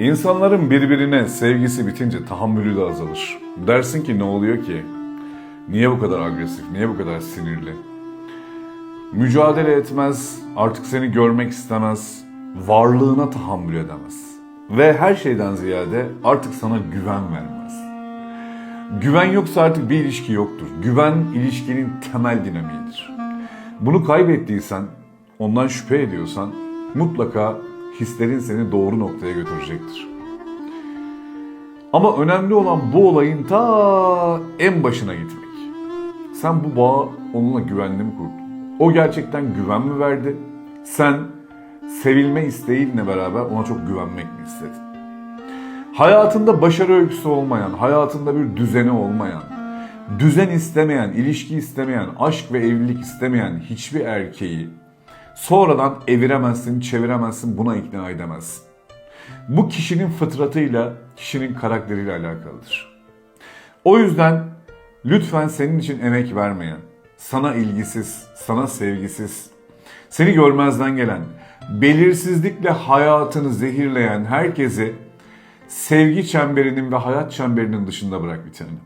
İnsanların birbirine sevgisi bitince tahammülü de azalır. Dersin ki ne oluyor ki? Niye bu kadar agresif? Niye bu kadar sinirli? Mücadele etmez, artık seni görmek istemez, varlığına tahammül edemez. Ve her şeyden ziyade artık sana güven vermez. Güven yoksa artık bir ilişki yoktur. Güven ilişkinin temel dinamiğidir. Bunu kaybettiysen, ondan şüphe ediyorsan mutlaka hislerin seni doğru noktaya götürecektir. Ama önemli olan bu olayın ta en başına gitmek. Sen bu bağı onunla güvenli mi kurdun? O gerçekten güven mi verdi? Sen sevilme isteğinle beraber ona çok güvenmek mi istedin? Hayatında başarı öyküsü olmayan, hayatında bir düzeni olmayan, düzen istemeyen, ilişki istemeyen, aşk ve evlilik istemeyen hiçbir erkeği sonradan eviremezsin, çeviremezsin, buna ikna edemezsin. Bu kişinin fıtratıyla, kişinin karakteriyle alakalıdır. O yüzden lütfen senin için emek vermeyen, sana ilgisiz, sana sevgisiz, seni görmezden gelen, belirsizlikle hayatını zehirleyen herkesi sevgi çemberinin ve hayat çemberinin dışında bırak bir tanem.